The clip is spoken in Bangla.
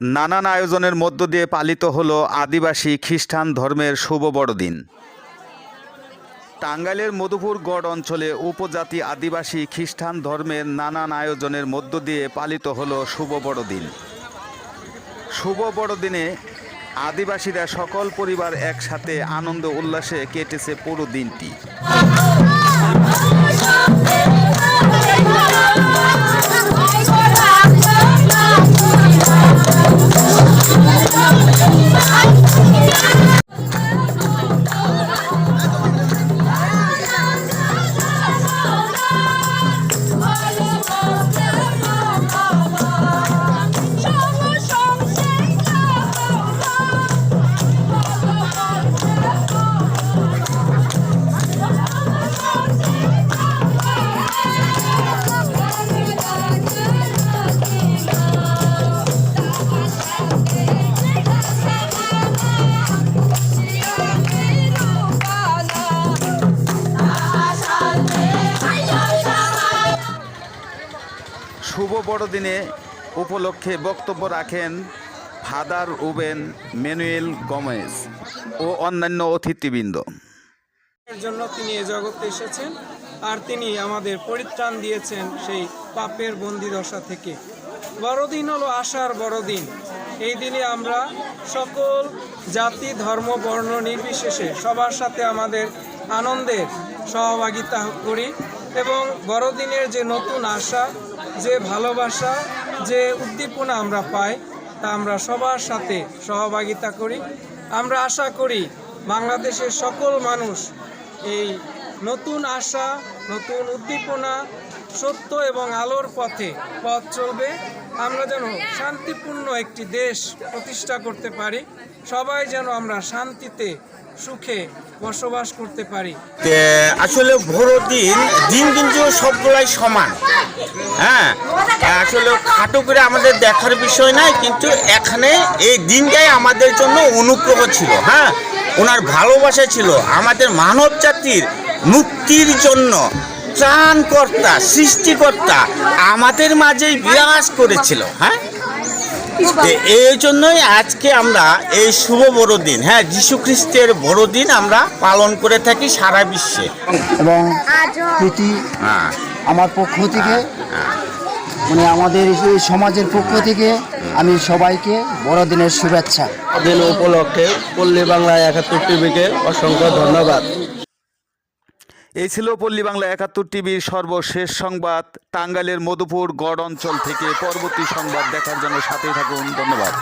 নানান আয়োজনের মধ্য দিয়ে পালিত হলো আদিবাসী খ্রিস্টান ধর্মের শুভ বড়দিন। টাঙ্গাইলের মধুপুর গড় অঞ্চলে উপজাতি আদিবাসী খ্রিস্টান ধর্মের নানান আয়োজনের মধ্য দিয়ে পালিত হল শুভ বড়দিন। শুভ বড়দিনে আদিবাসীরা সকল পরিবার একসাথে আনন্দ উল্লাসে কেটেছে পুরো দিনটি। শুভ বড়দিনে উপলক্ষে বক্তব্য রাখেন ফাদার উবেন ম্যানুয়েল গমেজ ও অন্যান্য অতিথিবৃন্দ। এর জন্য তিনি এ জগতে এসেছেন আর তিনি আমাদের পরিত্রাণ দিয়েছেন সেই পাপের বন্দিদশা থেকে। বড়দিন হলো আশার বড়দিন। এই দিনে আমরা সকল জাতি, ধর্ম, বর্ণ নির্বিশেষে সবার সাথে আমাদের আনন্দের সহভাগিতা করি এবং বড়দিনের যে নতুন আশা যে ভালোবাসা, যে উদ্দীপনা আমরা পাই, তা আমরা সবার সাথে সহভাগিতা করি। আমরা আশা করি বাংলাদেশের সকল মানুষ এই নতুন আশা, নতুন উদ্দীপনা, সত্য এবং আলোর পথে পথ চলবে। আমরা যেন শান্তিপূর্ণ একটি দেশ প্রতিষ্ঠা করতে পারি। সবাই যেন আমরা শান্তিতে সুখে বসবাস করতে পারি। আসলে বড়দিন দিন দিন কিন্তু সবগুলাই সমান। হ্যাঁ আসলে খাটো করে আমাদের দেখার বিষয় নাই, কিন্তু এখানে এই দিনটাই আমাদের জন্য অনুগ্রহ ছিল হ্যাঁ? ওনার ভালোবাসা ছিল, আমাদের মানব জাতির মুক্তির জন্য ত্রাণকর্তা, সৃষ্টিকর্তা আমাদের মাঝেই বিরাজ করেছিল হ্যাঁ? এই জন্যই আজকে আমরা এই শুভ বড়দিন হ্যাঁ যীশু খ্রিস্টের বড়দিন আমরা পালন করে থাকি সারা বিশ্বে। এবং প্রীতি হ্যাঁ। আমার পক্ষ থেকে মানে আমাদের এই সমাজের পক্ষ থেকে আমি সবাইকে বড়দিনের শুভেচ্ছা। দিন উপলক্ষে পল্লী বাংলা একাত্তর টিভিকে অসংখ্য ধন্যবাদ। এই ছিল পল্লী বাংলা একাত্তর টিভির সর্বশেষ সংবাদ টাঙ্গালের মধুপুর গড় অঞ্চল থেকে পরবর্তী সংবাদ দেখার জন্য সাথেই থাকুন, ধন্যবাদ।